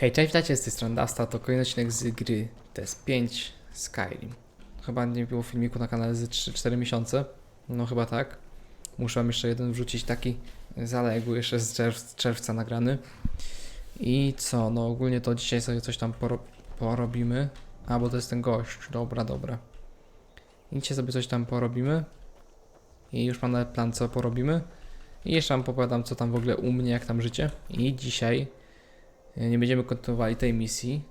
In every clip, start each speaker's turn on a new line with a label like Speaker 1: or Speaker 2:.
Speaker 1: Hej, cześć, witajcie z tej strony Dasta, to kolejny odcinek z gry TS5 Skyrim. Chyba nie było filmiku na kanale z 3-4 miesiące, no chyba tak. Muszę wam jeszcze jeden wrzucić taki zaległy, jeszcze z czerw- czerwca nagrany. I co, no ogólnie to dzisiaj sobie coś tam poro- porobimy. A, bo to jest ten gość, dobra, dobra. I sobie coś tam porobimy. I już mam nawet plan, co porobimy. I jeszcze wam pogadam, co tam w ogóle u mnie, jak tam życie. I dzisiaj nie będziemy kontynuowali tej misji,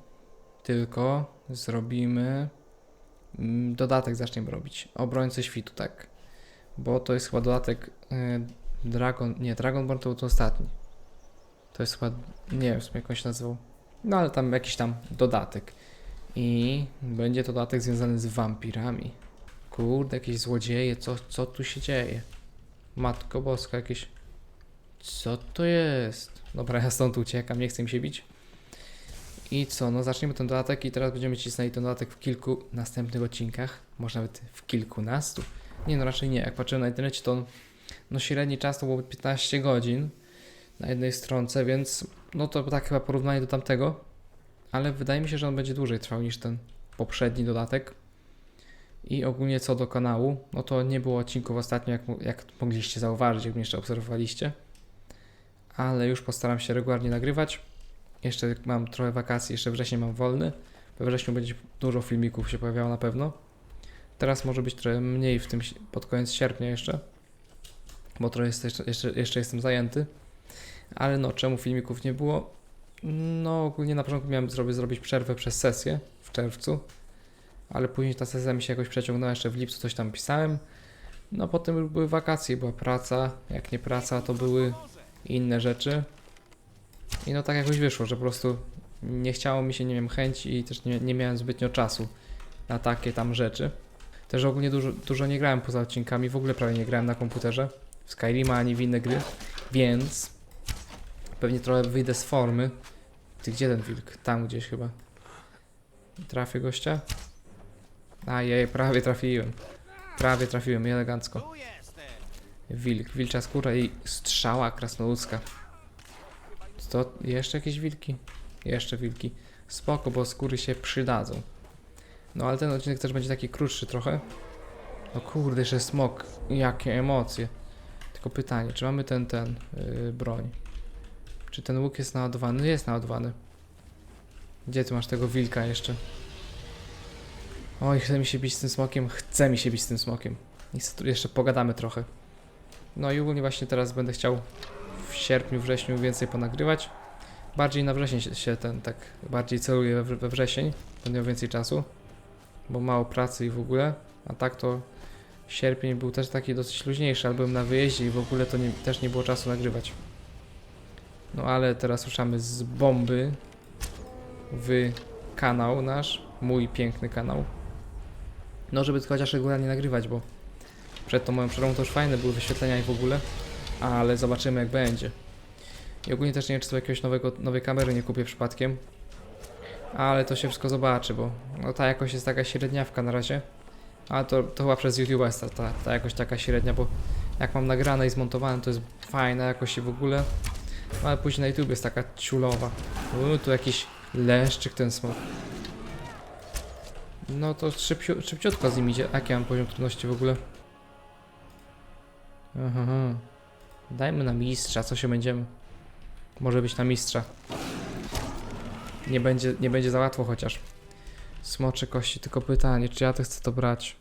Speaker 1: tylko zrobimy mm, dodatek, zaczniemy robić. Obrońcy świtu, tak. Bo to jest chyba dodatek y, Dragon, nie, Dragonborn to był to ostatni. To jest chyba, nie wiem jak on się nazywał. No ale tam jakiś tam dodatek. I będzie to dodatek związany z wampirami. Kurde, jakieś złodzieje, co, co tu się dzieje? Matko Boska, jakieś... Co to jest? Dobra, ja stąd uciekam, nie chcę mi się bić. I co, no zaczniemy ten dodatek i teraz będziemy cisnęli ten dodatek w kilku następnych odcinkach. Może nawet w kilkunastu. Nie no, raczej nie. Jak patrzyłem na internecie, to no średni czas to było 15 godzin na jednej stronce, więc no to tak chyba porównanie do tamtego. Ale wydaje mi się, że on będzie dłużej trwał niż ten poprzedni dodatek. I ogólnie co do kanału, no to nie było odcinków ostatnio, jak, jak mogliście zauważyć, jak mnie jeszcze obserwowaliście ale już postaram się regularnie nagrywać. Jeszcze mam trochę wakacji, jeszcze wrzesień mam wolny. We wrześniu będzie dużo filmików się pojawiało na pewno. Teraz może być trochę mniej w tym pod koniec sierpnia jeszcze, bo trochę jest jeszcze, jeszcze, jestem zajęty. Ale no, czemu filmików nie było? No, ogólnie na początku miałem zrobić, zrobić przerwę przez sesję w czerwcu, ale później ta sesja mi się jakoś przeciągnęła, jeszcze w lipcu coś tam pisałem. No, potem były wakacje, była praca. Jak nie praca, to były i inne rzeczy. I no tak jakoś wyszło, że po prostu nie chciało mi się, nie miałem chęci i też nie, nie miałem zbytnio czasu na takie tam rzeczy. Też ogólnie dużo, dużo nie grałem poza odcinkami, w ogóle prawie nie grałem na komputerze, w Skyrima ani w inne gry, więc pewnie trochę wyjdę z formy. Ty gdzie ten wilk? Tam gdzieś chyba. Trafię gościa? Ajej, prawie trafiłem. Prawie trafiłem, elegancko. Wilk, wilcza skóra i strzała krasnoludzka. To jeszcze jakieś wilki? Jeszcze wilki. Spoko, bo skóry się przydadzą. No ale ten odcinek też będzie taki krótszy trochę. No kurde, jeszcze smok. Jakie emocje. Tylko pytanie, czy mamy ten, ten yy, broń? Czy ten łuk jest naładowany? No Jest naładowany. Gdzie ty masz tego wilka jeszcze? Oj, chce mi się bić z tym smokiem. Chce mi się bić z tym smokiem. I jeszcze pogadamy trochę. No i ogólnie właśnie teraz będę chciał w sierpniu, wrześniu więcej ponagrywać. Bardziej na wrzesień się, ten tak bardziej celuję we, wrzesień. Będę miał więcej czasu, bo mało pracy i w ogóle. A tak to sierpień był też taki dosyć luźniejszy, ale byłem na wyjeździe i w ogóle to nie, też nie było czasu nagrywać. No ale teraz ruszamy z bomby w kanał nasz, mój piękny kanał. No żeby chociaż regularnie nagrywać, bo przed tą moją przerwą to już fajne były wyświetlenia i w ogóle, ale zobaczymy jak będzie. I ogólnie też nie wiem, czy sobie jakiegoś nowego, nowej kamery nie kupię przypadkiem, ale to się wszystko zobaczy, bo no, ta jakość jest taka średniawka na razie, ale to, to chyba przez YouTube jest ta, ta, ta jakość taka średnia, bo jak mam nagrane i zmontowane, to jest fajna jakość i w ogóle, no, ale później na YouTube jest taka ciulowa. U, tu jakiś leszczyk ten smok. No to szybciu, szybciutko z nim idzie. Jaki mam poziom trudności w ogóle? Aha. Dajmy na mistrza, co się będziemy. Może być na mistrza. Nie będzie, nie będzie za łatwo chociaż. Smocze kości, tylko pytanie, czy ja to chcę to brać?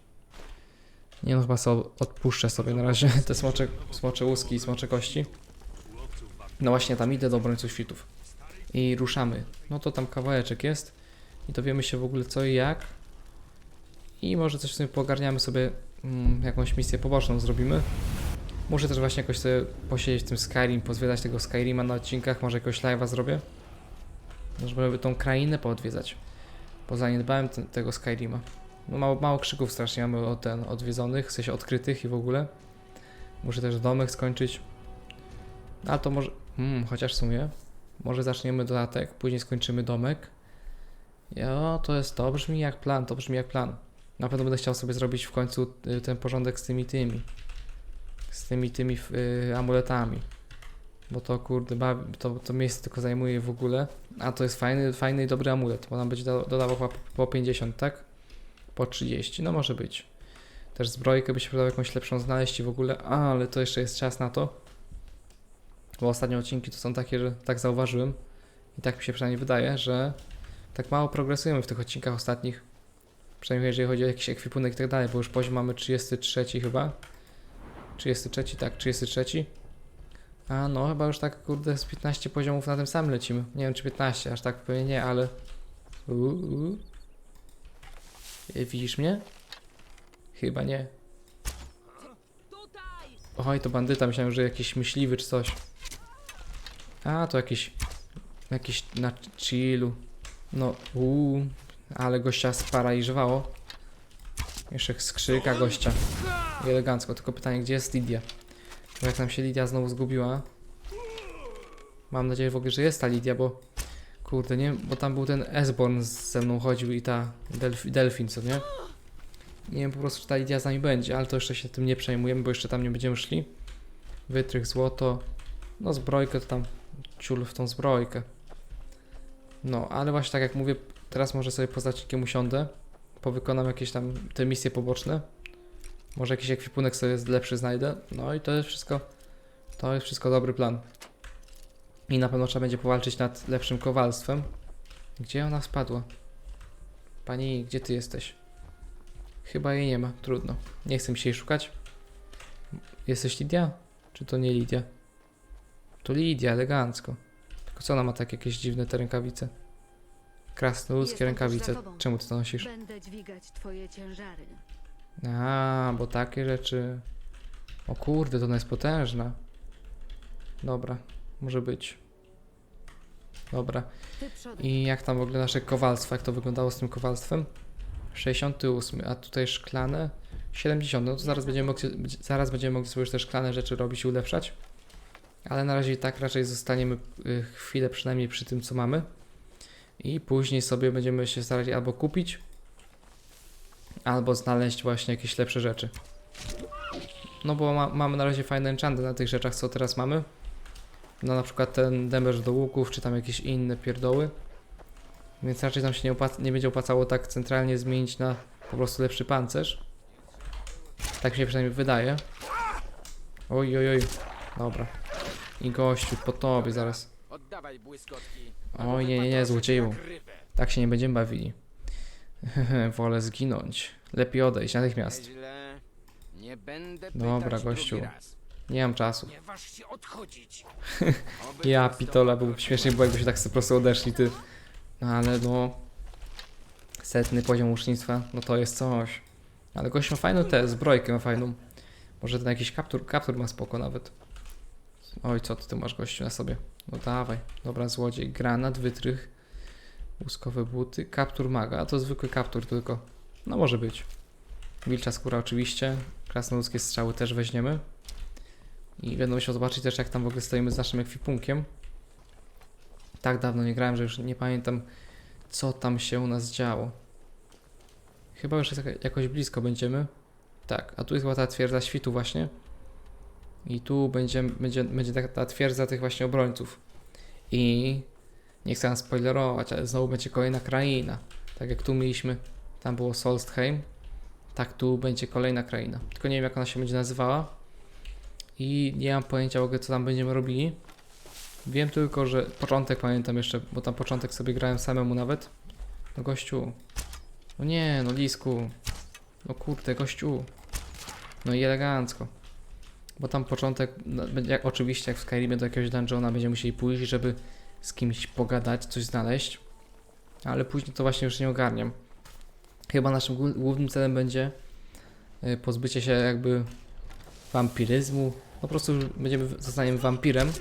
Speaker 1: Nie no, chyba sobie odpuszczę sobie na razie te smocze, smocze łuski i smocze kości. No właśnie, tam idę do obrońców świtów. I ruszamy. No to tam kawałeczek jest. I dowiemy się w ogóle co i jak. I może coś sobie pogarniamy sobie, mm, jakąś misję poboczną zrobimy. Muszę też właśnie jakoś sobie posiedzieć w tym Skyrim, pozwiedzać tego Skyrima na odcinkach, może jakoś live'a zrobię. No, Żeby tą krainę poodwiedzać. Bo zaniedbałem ten, tego Skyrima. No mało, mało krzyków strasznie mamy od ten, odwiedzonych, w sensie odkrytych i w ogóle. Muszę też domek skończyć. A to może, hmm, chociaż w sumie, może zaczniemy dodatek, później skończymy domek. Jo, to jest, to brzmi jak plan, to brzmi jak plan. Na pewno będę chciał sobie zrobić w końcu y, ten porządek z tymi tymi. Z tymi tymi y, amuletami. Bo to kurde, to, to miejsce tylko zajmuje w ogóle. A to jest fajny, fajny i dobry amulet, bo nam będzie do, dodawał po, po 50, tak? Po 30, no może być. Też zbrojkę by się przydało jakąś lepszą znaleźć i w ogóle, a, ale to jeszcze jest czas na to. Bo ostatnie odcinki to są takie, że tak zauważyłem i tak mi się przynajmniej wydaje, że tak mało progresujemy w tych odcinkach ostatnich. Przynajmniej jeżeli chodzi o jakiś ekwipunek i tak dalej, bo już poziom mamy 33 chyba. 33, tak, 33. A no, chyba już tak, kurde, z 15 poziomów na tym samym lecimy. Nie wiem, czy 15, aż tak pewnie nie, ale... Uuu. E, Widzisz mnie? Chyba nie. Oj, to bandyta, myślałem, że jakiś myśliwy czy coś. A, to jakiś... Jakiś na chillu. No, uuu, ale gościa sparaliżowało. Jeszcze skrzyka gościa. I elegancko, tylko pytanie, gdzie jest Lidia? Bo jak nam się Lidia znowu zgubiła. Mam nadzieję w ogóle, że jest ta Lidia, bo... Kurde, nie bo tam był ten Esborn ze mną chodził i ta Delf Delfin, co nie? Nie wiem po prostu, czy ta Lidia z nami będzie, ale to jeszcze się tym nie przejmujemy, bo jeszcze tam nie będziemy szli. Wytrych, złoto. No zbrojkę to tam ciul w tą zbrojkę. No, ale właśnie tak jak mówię, teraz może sobie poza odcinkiem usiądę. Powykonam jakieś tam te misje poboczne. Może jakiś ekwipunek sobie lepszy znajdę. No i to jest wszystko. To jest wszystko dobry plan. I na pewno trzeba będzie powalczyć nad lepszym kowalstwem. Gdzie ona spadła? Pani, gdzie ty jesteś? Chyba jej nie ma, trudno. Nie chcę mi się jej szukać. Jesteś Lidia? Czy to nie Lidia? To Lidia, elegancko. Tylko co ona ma takie jakieś dziwne te rękawice? Krasnoludzkie
Speaker 2: Jestem
Speaker 1: rękawice. Czemu ty to nosisz?
Speaker 2: Będę dźwigać twoje ciężary.
Speaker 1: A, bo takie rzeczy. O kurde, to ona jest potężna. Dobra, może być. Dobra. I jak tam w ogóle nasze kowalstwo, jak to wyglądało z tym kowalstwem? 68, a tutaj szklane 70. No to zaraz będziemy mogli, zaraz będziemy mogli sobie już te szklane rzeczy robić i ulepszać. Ale na razie tak raczej zostaniemy y, chwilę przynajmniej przy tym, co mamy. I później sobie będziemy się starali albo kupić, albo znaleźć właśnie jakieś lepsze rzeczy. No bo ma, mamy na razie fajne enchanty na tych rzeczach, co teraz mamy. No na przykład ten damage do łuków, czy tam jakieś inne pierdoły. Więc raczej nam się nie, nie będzie opłacało tak centralnie zmienić na po prostu lepszy pancerz. Tak mi się przynajmniej wydaje. Oj, oj, oj. Dobra. I gościu, po tobie zaraz.
Speaker 3: Oddawaj błyskotki.
Speaker 1: Oj, nie, nie, nie, złodzieju. Tak się nie będziemy bawili. Wolę zginąć. Lepiej odejść natychmiast.
Speaker 3: Źle. Nie będę
Speaker 1: Dobra,
Speaker 3: pytać
Speaker 1: gościu.
Speaker 3: drugi raz.
Speaker 1: Nie mam czasu.
Speaker 3: Nie waż się odchodzić. Oby
Speaker 1: Ja pitola,
Speaker 3: stąd
Speaker 1: byłoby śmiesznie było jakby się tak po prostu odeszli, ty. No ale no... Setny poziom ucznictwa, no to jest coś. Ale gość ma fajną tę zbrojkę, ma fajną. Może ten jakiś kaptur, kaptur ma spoko nawet. Oj, co ty tu masz gościu na sobie? No dawaj. Dobra, złodziej. Granat, wytrych, łuskowe buty, kaptur maga. A to zwykły kaptur tylko. No może być. Wilcza skóra oczywiście. Krasnoludzkie strzały też weźmiemy. I będę musiał zobaczyć też, jak tam w ogóle stoimy z naszym ekwipunkiem. Tak dawno nie grałem, że już nie pamiętam, co tam się u nas działo. Chyba już jakoś blisko będziemy. Tak, a tu jest chyba ta twierdza świtu właśnie. I tu będzie, będzie, będzie ta, ta twierdza tych właśnie obrońców. I nie chcę spoilerować, ale znowu będzie kolejna kraina. Tak jak tu mieliśmy, tam było Solstheim. Tak tu będzie kolejna kraina. Tylko nie wiem jak ona się będzie nazywała i nie mam pojęcia w ogóle co tam będziemy robili. Wiem tylko, że początek pamiętam jeszcze, bo tam początek sobie grałem samemu nawet. No gościu. No nie, no lisku. No kurde, gościu. No i elegancko. Bo tam początek, no, jak, oczywiście jak w Skyrimie do jakiegoś dungeona będziemy musieli pójść, żeby z kimś pogadać, coś znaleźć. Ale później to właśnie już nie ogarniam. Chyba naszym głó- głównym celem będzie y, pozbycie się jakby wampiryzmu. Po prostu będziemy, zostaniemy wampirem.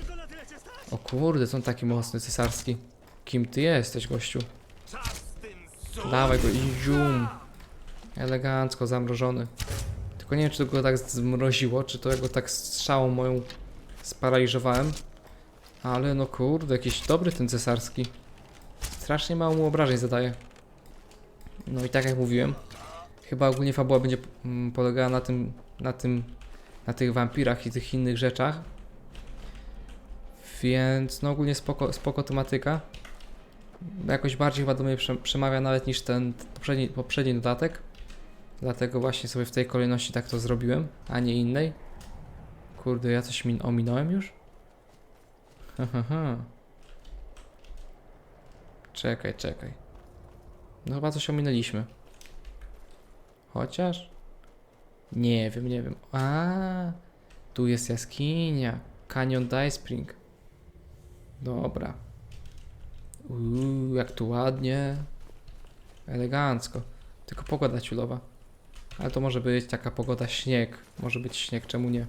Speaker 1: O kurde, są taki mocny cesarski. Kim ty jesteś, gościu? Dawaj go i zium. Elegancko zamrożony. Tylko nie wiem, czy to go tak zmroziło, czy to ja go tak strzałą moją sparaliżowałem. Ale no kurde, jakiś dobry ten cesarski. Strasznie mało mu obrażeń zadaje. No i tak jak mówiłem, chyba ogólnie fabuła będzie mm, polegała na tym, na tym, na tych wampirach i tych innych rzeczach. Więc no ogólnie spoko, spoko tematyka. Jakoś bardziej chyba do mnie prze- przemawia nawet niż ten poprzedni, poprzedni dodatek. Dlatego właśnie sobie w tej kolejności tak to zrobiłem, a nie innej. Kurde, ja coś min ominąłem już? Hahaha. Czekaj, czekaj. No chyba coś ominęliśmy. Chociaż? Nie wiem, nie wiem. A, tu jest jaskinia. Canyon Dice Spring. Dobra. Uuu, jak tu ładnie. Elegancko. Tylko pogoda ciulowa. Ale to może być taka pogoda śnieg. Może być śnieg, czemu nie?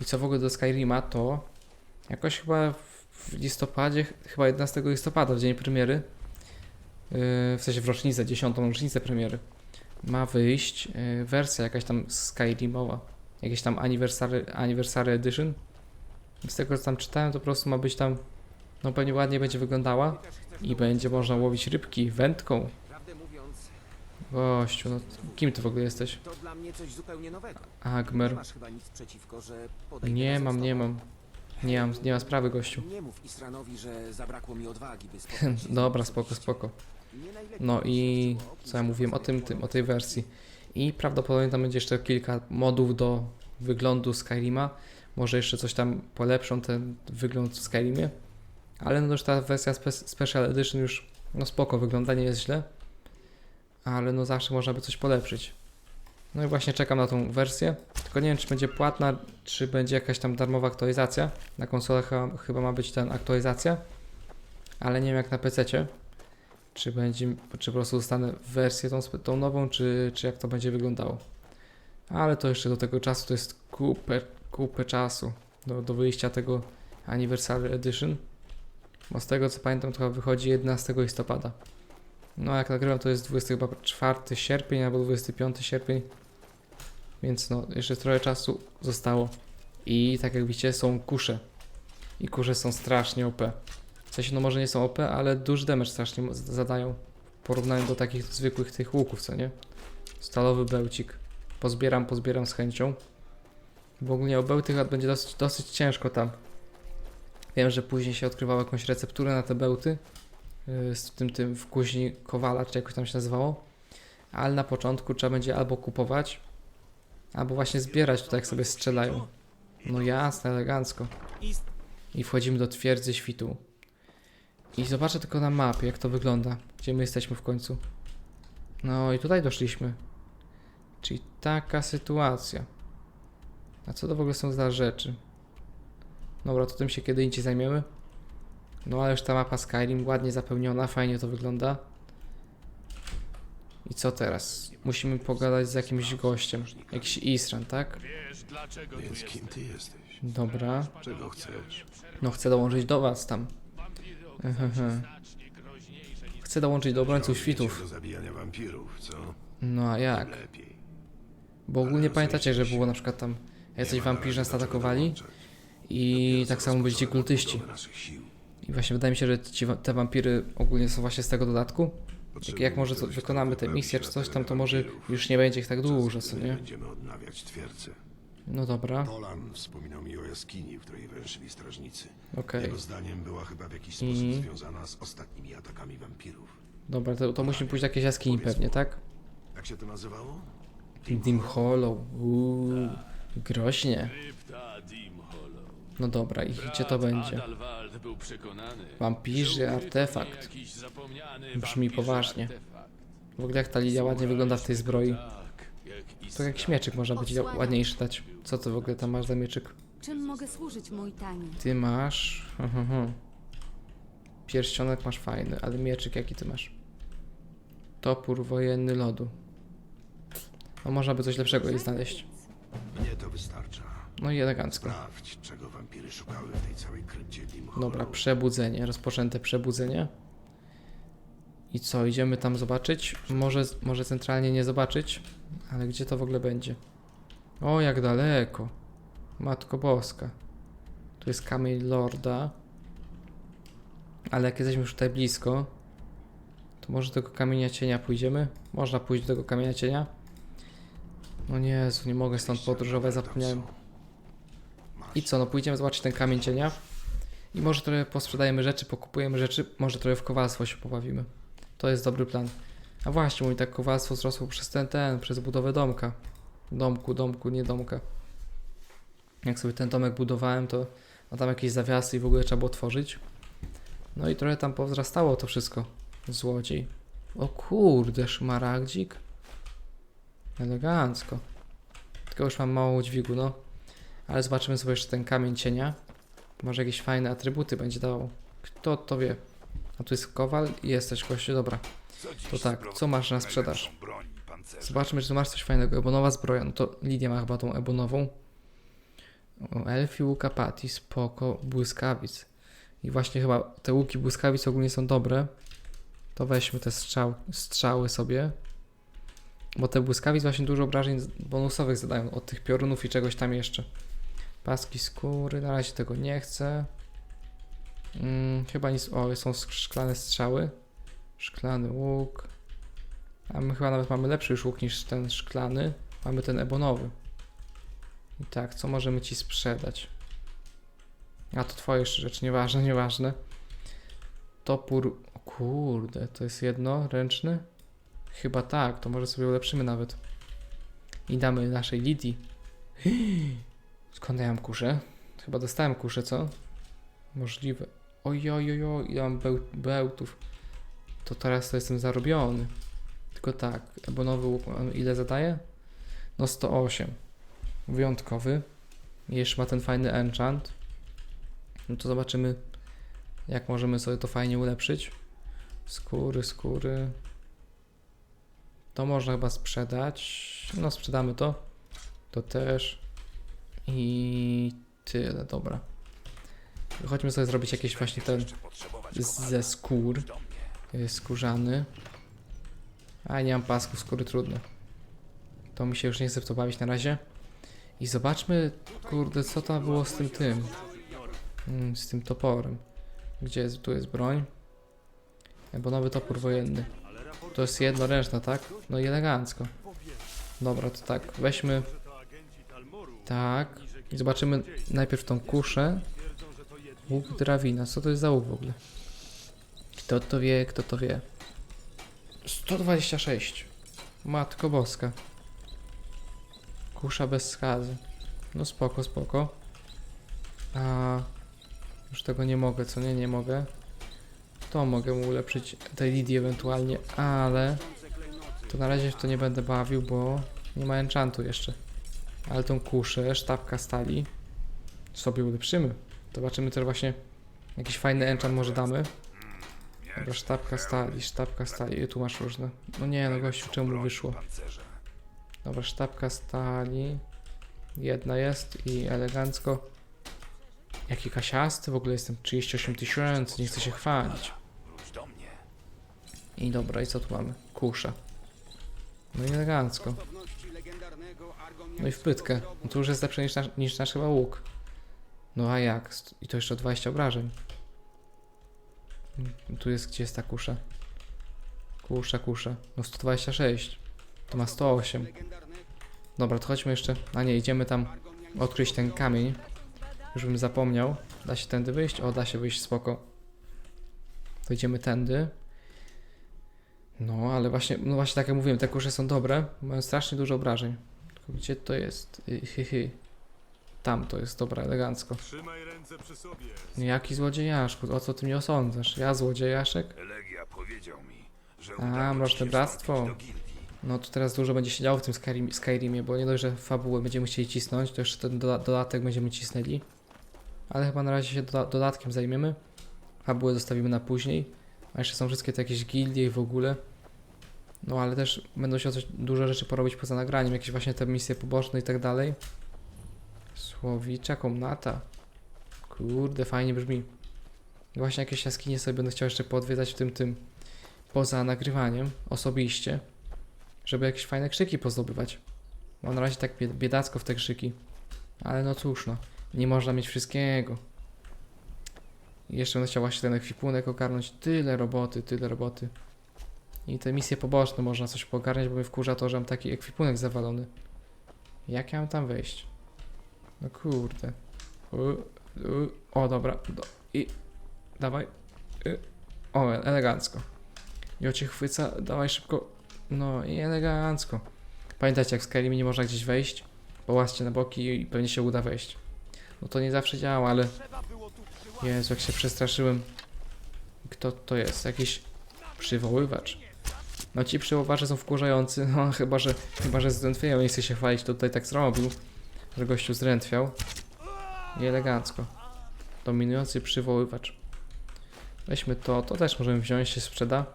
Speaker 1: I co w ogóle do Skyrima, to jakoś chyba w- listopadzie, ch- chyba 11 listopada, w dzień premiery, w sensie w rocznicę, 10 rocznicę premiery, ma wyjść yy, wersja jakaś tam Skyrimowa. Jakieś tam anniversary, anniversary edition. Z tego co tam czytałem, to po prostu ma być tam, no pewnie ładnie będzie wyglądała i będzie można łowić rybki wędką. Gościu, no kim ty w ogóle jesteś?
Speaker 4: to dla mnie coś zupełnie nowego.
Speaker 1: Agmer. Nie mam, nie mam. Nie mam, nie ma sprawy, gościu.
Speaker 4: Nie mów Isranowi, że zabrakło mi odwagi, by
Speaker 1: Dobra, spoko, spoko. No i co ja mówiłem o tym, tym, o tej wersji. I prawdopodobnie tam będzie jeszcze kilka modów do wyglądu Skyrima. Może jeszcze coś tam polepszą ten wygląd w Skyrimie. Ale no już ta wersja spe Special Edition już no spoko wygląda, nie jest źle. Ale no zawsze można by coś polepszyć. No i właśnie czekam na tą wersję. Tylko nie wiem, czy będzie płatna, czy będzie jakaś tam darmowa aktualizacja. Na konsolach chyba, ma być ten aktualizacja. Ale nie wiem jak na PC. Czy będzie, czy po prostu dostanę wersję tą, tą nową, czy, czy jak to będzie wyglądało. Ale to jeszcze do tego czasu to jest kupę, kupę czasu do, do wyjścia tego Anniversary Edition. Bo z tego co pamiętam to chyba wychodzi 11 listopada. No jak nagrywam to jest 24 sierpień albo 25 sierpień. Więc no jeszcze trochę czasu zostało. I tak jak widzicie są kusze. I kusze są strasznie OP. W sensie, no może nie są OP, ale duży damage strasznie zadają w porównaniu do takich zwykłych tych łuków, co nie? Stalowy bełcik. Pozbieram, pozbieram z chęcią. W ogóle o bełty chyba będzie dosyć, dosyć ciężko tam. Wiem, że później się odkrywało jakąś recepturę na te bełty. yy, Z tym, tym w kuźni Kowala, czy jakoś tam się nazywało. Ale na początku trzeba będzie albo kupować, albo właśnie zbierać tutaj, jak sobie strzelają. No jasne, elegancko. I wchodzimy do twierdzy świtu. I zobaczę tylko na mapie, jak to wygląda. Gdzie my jesteśmy w końcu. No i tutaj doszliśmy. Czyli taka sytuacja. A co to w ogóle są za rzeczy? Dobra, to tym się kiedy indziej zajmiemy. No ale już ta mapa Skyrim ładnie zapełniona, fajnie to wygląda. I co teraz? Musimy pogadać z jakimś gościem. Jakiś Isran, tak?
Speaker 5: Więc kim ty jesteś?
Speaker 1: Dobra.
Speaker 5: Czego chcesz?
Speaker 1: No chcę dołączyć do was tam. Chcę dołączyć do obrońców świtów.
Speaker 5: Do zabijania wampirów, co?
Speaker 1: No a jak?
Speaker 5: Lepiej.
Speaker 1: Bo ogólnie pamiętacie, że było na przykład tam jacyś wampirzy nas atakowali i tak samo byli ci kultyści.
Speaker 5: naszych sił.
Speaker 1: I właśnie wydaje mi się, że ci, wa- te wampiry ogólnie są właśnie z tego dodatku. Jak, jak może co, wykonamy te misje czy coś tam, to może już nie będzie ich tak dużo, co nie?
Speaker 5: Będziemy odnawiać twierdzę.
Speaker 1: No dobra,
Speaker 5: Tolan wspominał mi o jaskini, w której węszyli strażnicy.
Speaker 1: okej.
Speaker 5: Jego zdaniem była chyba w jakiś
Speaker 1: I-
Speaker 5: sposób związana z ostatnimi atakami wampirów.
Speaker 1: Dobra, to, to musimy pójść do jakiejś jaskini pewnie, tak?
Speaker 5: Jak się to nazywało?
Speaker 1: Dim Hollow, uuu, groźnie.
Speaker 6: Krypta Dim Hollow.
Speaker 1: No dobra, i gdzie to będzie?
Speaker 6: Adalwald był przekonany,
Speaker 1: Wampirzy,
Speaker 6: że ukryto
Speaker 1: artefakt.
Speaker 6: jakiś zapomniany
Speaker 1: Brzmi poważnie.
Speaker 6: artefakt.
Speaker 1: W ogóle jak ta lilia ładnie wygląda w tej zbroi.
Speaker 6: Tak,
Speaker 1: To jakiś mieczyk można być
Speaker 2: Odsłaniam.
Speaker 1: ładniejszy dać. Co ty w ogóle tam masz za mieczyk?
Speaker 2: Czym mogę służyć, mój tanie?
Speaker 1: Ty masz... mhm. Pierścionek masz fajny, ale mieczyk jaki ty masz? Topór wojenny lodu. No można by coś lepszego jej znaleźć.
Speaker 5: Mnie to wystarcza.
Speaker 1: No i elegancko.
Speaker 5: Sprawdź, czego wampiry szukały w tej całej krypcie.
Speaker 1: Dobra, przebudzenie, rozpoczęte przebudzenie. I co, idziemy tam zobaczyć? Może, może centralnie nie zobaczyć, ale gdzie to w ogóle będzie? O, jak daleko. Matko Boska. Tu jest kamień Lorda. Ale jak jesteśmy już tutaj blisko, to może do tego kamienia cienia pójdziemy? Można pójść do tego kamienia cienia? No nie, Jezu, nie mogę stąd podróżować, zapomniałem. I co, no pójdziemy zobaczyć ten kamień cienia. I może trochę posprzedajemy rzeczy, pokupujemy rzeczy, może trochę w kowalstwo się pobawimy. To jest dobry plan. A właśnie, mój tak kowalstwo wzrosło przez ten, ten, przez budowę domka. Domku, domku, nie domka. Jak sobie ten domek budowałem, to a tam jakieś zawiasy i w ogóle trzeba było tworzyć. No i trochę tam powzrastało to wszystko. Złodziej. O kurde, szmaragdzik. Elegancko. Tylko już mam mało dźwigu, no. Ale zobaczymy sobie jeszcze ten kamień cienia. Może jakieś fajne atrybuty będzie dawał. Kto to wie? A tu jest kowal i jesteś gościu, dobra. To tak, co masz na sprzedaż? Zobaczmy, czy tu masz coś fajnego. Ebonowa zbroja. No to Lidia ma chyba tą ebonową. O, Elfi łuka pati, spoko, błyskawic. I właśnie chyba te łuki błyskawic ogólnie są dobre. To weźmy te strzał, strzały sobie. Bo te błyskawic właśnie dużo obrażeń bonusowych zadają od tych piorunów i czegoś tam jeszcze. Paski skóry, na razie tego nie chcę. Mm, chyba nic. O, są szklane strzały. Szklany łuk. A my chyba nawet mamy lepszy już łuk niż ten szklany. Mamy ten ebonowy. I tak, co możemy ci sprzedać? A to twoje jeszcze rzeczy, nieważne, nieważne. Topór. O kurde, to jest jedno ręczny? Chyba tak, to może sobie ulepszymy nawet. I damy naszej Lidii. Skąd ja mam kuszę? Chyba dostałem kuszę, co? Możliwe. Ojojojo, ile mam beł bełtów. To teraz to jestem zarobiony. Tylko tak, ebonowy łuk ile zadaje? No 108. Wyjątkowy. Jeszcze ma ten fajny enchant. No to zobaczymy, jak możemy sobie to fajnie ulepszyć. Skóry, skóry. To można chyba sprzedać. No sprzedamy to. To też. I tyle, dobra. Chodźmy sobie zrobić jakieś właśnie ten ze skór. Jest skórzany. A nie mam pasku skóry, trudno. To mi się już nie chce w to bawić na razie. I zobaczmy, kurde, co tam było z tym tym. Mm, z tym toporem. Gdzie jest, tu jest broń. Bo nowy topór wojenny. To jest jednoręczna, tak? No i elegancko. Dobra, to tak, weźmy. Tak. I zobaczymy najpierw tą kuszę. Łuk drawina. Co to jest za łuk w ogóle? Kto to wie, kto to wie. 126. Matko boska. Kusza bez skazy. No spoko, spoko. A już tego nie mogę, co nie, nie mogę. To mogę mu ulepszyć tej Lidii ewentualnie, ale to na razie w to nie będę bawił, bo nie ma enchantu jeszcze. Ale tą kuszę, sztabka stali sobie ulepszymy. Zobaczymy też właśnie jakiś fajny enchant może damy. Dobra, sztabka stali, sztabka stali. I tu masz różne. No nie, no gościu, czemu mu wyszło? Dobra, sztabka stali. Jedna jest i elegancko. Jaki kasiasty, w ogóle jestem 38 tysięcy, nie chcę się chwalić. I dobra, i co tu mamy? Kusza. No i elegancko. No i w. No to już jest lepsze niż nasz, niż nasz chyba łuk. No a jak? I to jeszcze 20 obrażeń. Mm, Tu jest, gdzie jest ta kusza? Kusza, kusza. No 126. To ma 108. Dobra, to chodźmy jeszcze. A nie, idziemy tam odkryć ten kamień. Już bym zapomniał. Da się tędy wyjść? O, da się wyjść, spoko. To idziemy tędy. No, ale właśnie, no właśnie tak jak mówiłem, te kusze są dobre, mają strasznie dużo obrażeń. Tylko gdzie to jest? Hy, hy. Tam to jest, dobra, elegancko.
Speaker 7: Trzymaj ręce przy sobie.
Speaker 1: Jaki złodziejaszku, o co ty mnie osądzasz? Ja złodziejaszek?
Speaker 5: Elegia powiedział mi, że
Speaker 1: A, mroczne bractwo. No to teraz dużo będzie się działo w tym Skyrim, Skyrimie, bo nie dość, że fabułę będziemy chcieli cisnąć, to jeszcze ten doda dodatek będziemy cisnęli. Ale chyba na razie się doda dodatkiem zajmiemy. Fabułę zostawimy na później. A jeszcze są wszystkie te jakieś gildie i w ogóle. No ale też będą się coś, dużo rzeczy porobić poza nagraniem, jakieś właśnie te misje poboczne i tak dalej. Słowicza komnata. Kurde, fajnie brzmi. Właśnie jakieś jaskinie sobie będę chciał jeszcze poodwiedzać w tym tym poza nagrywaniem osobiście żeby jakieś fajne krzyki pozdobywać. Bo na razie tak bied- biedacko w te krzyki. Ale no cóż no, nie można mieć wszystkiego. I jeszcze będę chciał właśnie ten ekwipunek ogarnąć. Tyle roboty, tyle roboty. I te misje poboczne można coś pogarniać, bo mnie wkurza to, że mam taki ekwipunek zawalony. Jak ja mam tam wejść? No kurde. U, u, o dobra, do, I dawaj. Y. O, elegancko. I cię chwyca, dawaj szybko. No i elegancko. Pamiętajcie, jak w Skyrimie nie można gdzieś wejść, połazcie na boki i pewnie się uda wejść. No to nie zawsze działa, ale... Jezu, jak się przestraszyłem. Kto to jest? Jakiś przywoływacz. No ci przywoływacze są wkurzający, no chyba, że chyba, że zdrętwieją. Nie chcę się chwalić, to tutaj tak zrobił, że gościu zdrętwiał. I elegancko. Dominujący przywoływacz. Weźmy to, to też możemy wziąć, się sprzeda.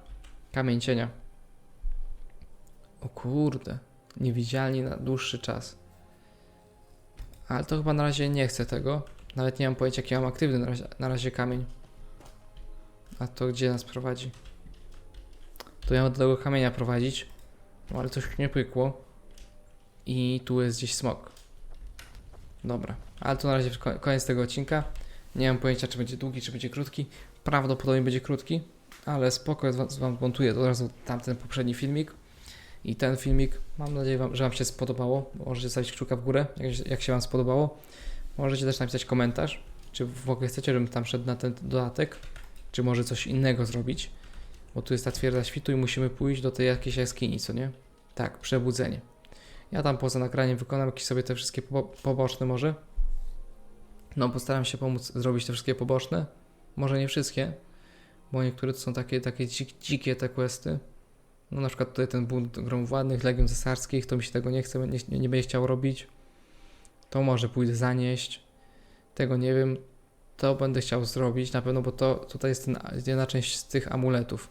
Speaker 1: Kamień cienia. O kurde, niewidzialni na dłuższy czas. Ale to chyba na razie nie chcę tego. Nawet nie mam pojęcia, jaki mam aktywny na razie, na razie kamień. A to gdzie nas prowadzi? To ja mam do tego kamienia prowadzić. No ale coś nie pykło. I tu jest gdzieś smok. Dobra, ale to na razie ko- koniec tego odcinka. Nie mam pojęcia, czy będzie długi, czy będzie krótki. Prawdopodobnie będzie krótki, ale spoko, Wam montuję od razu tamten poprzedni filmik. I ten filmik, mam nadzieję, że Wam się spodobało. Możecie stawić kciuka w górę, jak się Wam spodobało. Możecie też napisać komentarz, czy w ogóle chcecie, żebym tam szedł na ten dodatek, czy może coś innego zrobić. Bo tu jest ta twierdza świtu i musimy pójść do tej jakiejś jaskini, co nie? Tak, przebudzenie. Ja tam poza nagraniem wykonam jakieś sobie te wszystkie po poboczne może. No, postaram się pomóc zrobić te wszystkie poboczne. Może nie wszystkie, bo niektóre to są takie, takie dzik, dzikie te questy. No na przykład tutaj ten bunt grom władnych, legion cesarskich, to mi się tego nie chce, nie, nie będzie chciał robić. To może pójdę zanieść. Tego nie wiem. To będę chciał zrobić na pewno, bo to tutaj jest ten, jedna część z tych amuletów.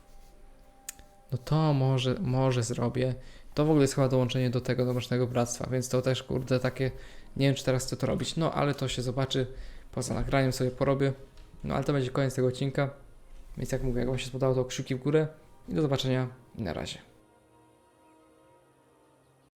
Speaker 1: No to może, może zrobię. To w ogóle jest chyba dołączenie do tego domasznego bractwa, więc to też kurde takie. Nie wiem, czy teraz chcę to robić. No ale to się zobaczy. Poza nagraniem sobie porobię. No ale to będzie koniec tego odcinka. Więc jak mówię, jak Wam się spodobało, to kciuki w górę. I do zobaczenia na razie.